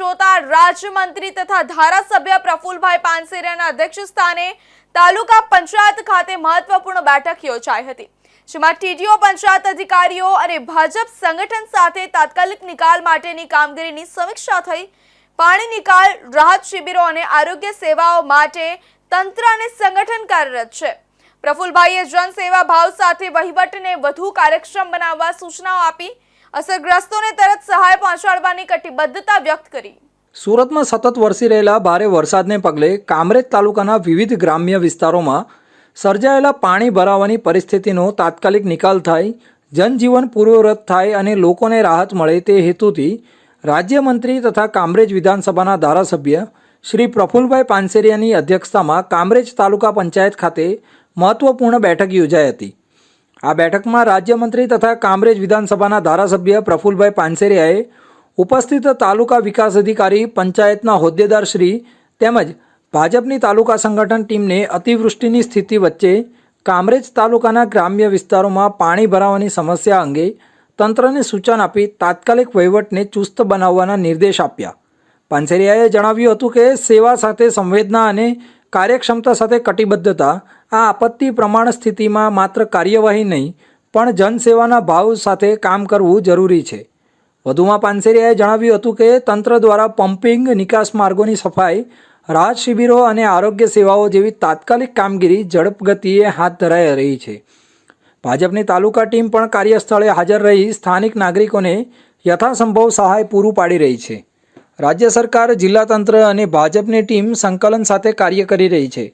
જોતા રાજ્યમંત્રી તથા ધારાસભ્ય પ્રફુલભાઈ પાનસેરિયાના અધ્યક્ષ સ્થાને તાલુકા પંચાયત ખાતે મહત્વપૂર્ણ બેઠક યોજાઈ હતી, જેમાં ટીડીઓ પંચાયત અધિકારીઓ અને ભાજપ સંગઠન સાથે તાત્કાલિક નિકાલ માટેની કામગીરીની સમીક્ષા થઈ, પાણી નિકાલ, રાહત શિબિરો અને આરોગ્ય સેવાઓ માટે તંત્ર અને સંગઠન કાર્યરત છે. પ્રફુલભાઈએ જનસેવા ભાવ સાથે વહીવટને વધુ કાર્યક્ષમ બનાવવા સૂચનાઓ આપી અસરગ્રસ્તોને તરત સહાય પહોંચાડવાની કટિબદ્ધતા વ્યક્ત કરી. સુરતમાં સતત વરસી રહેલા ભારે વરસાદને પગલે કામરેજ તાલુકાના વિવિધ ગ્રામ્ય વિસ્તારોમાં સર્જાયેલા પાણી ભરાવાની પરિસ્થિતિનો તાત્કાલિક નિકાલ થાય, જનજીવન પૂર્વવ્રત થાય અને લોકોને રાહત મળે તે હેતુથી રાજ્યમંત્રી તથા કામરેજ વિધાનસભાના ધારાસભ્ય શ્રી પ્રફુલભાઈ પાનસેરિયાની અધ્યક્ષતામાં કામરેજ તાલુકા પંચાયત ખાતે મહત્વપૂર્ણ બેઠક યોજાઈ હતી. આ બેઠકમાં રાજ્યમંત્રી તથા કામરેજ વિધાનસભાના ધારાસભ્ય પ્રફુલભાઈ પાનસેરિયાએ ઉપસ્થિત તાલુકા વિકાસ અધિકારી, પંચાયતના હોદ્દેદાર શ્રી તેમજ ભાજપની તાલુકા સંગઠન ટીમને અતિવૃષ્ટિની સ્થિતિ વચ્ચે કામરેજ તાલુકાના ગ્રામ્ય વિસ્તારોમાં પાણી ભરાવાની સમસ્યા અંગે તંત્રને સૂચન આપી તાત્કાલિક વહીવટને ચુસ્ત બનાવવાના નિર્દેશ આપ્યા. પાનસેરિયાએ જણાવ્યું હતું કે સેવા સાથે સંવેદના અને કાર્યક્ષમતા સાથે કટિબદ્ધતા આ આપત્તિ પ્રમાણ સ્થિતિમાં માત્ર કાર્યવાહી નહીં, પણ જનસેવાના ભાવ સાથે કામ કરવું જરૂરી છે. વધુમાં પાનસેરિયાએ જણાવ્યું હતું કે તંત્ર દ્વારા પમ્પિંગ નિકાસ માર્ગોની સફાઈ, રાહત શિબિરો અને આરોગ્ય સેવાઓ જેવી તાત્કાલિક કામગીરી ઝડપગતિએ હાથ ધરાઈ રહી છે. ભાજપની તાલુકા ટીમ પણ કાર્યસ્થળે હાજર રહી સ્થાનિક નાગરિકોને યથાસંભવ સહાય પૂરું પાડી રહી છે. રાજ્ય સરકાર જિલ્લા તંત્ર અને ભાજપની ટીમ સંકલન સાથે કાર્ય કરી રહી છે.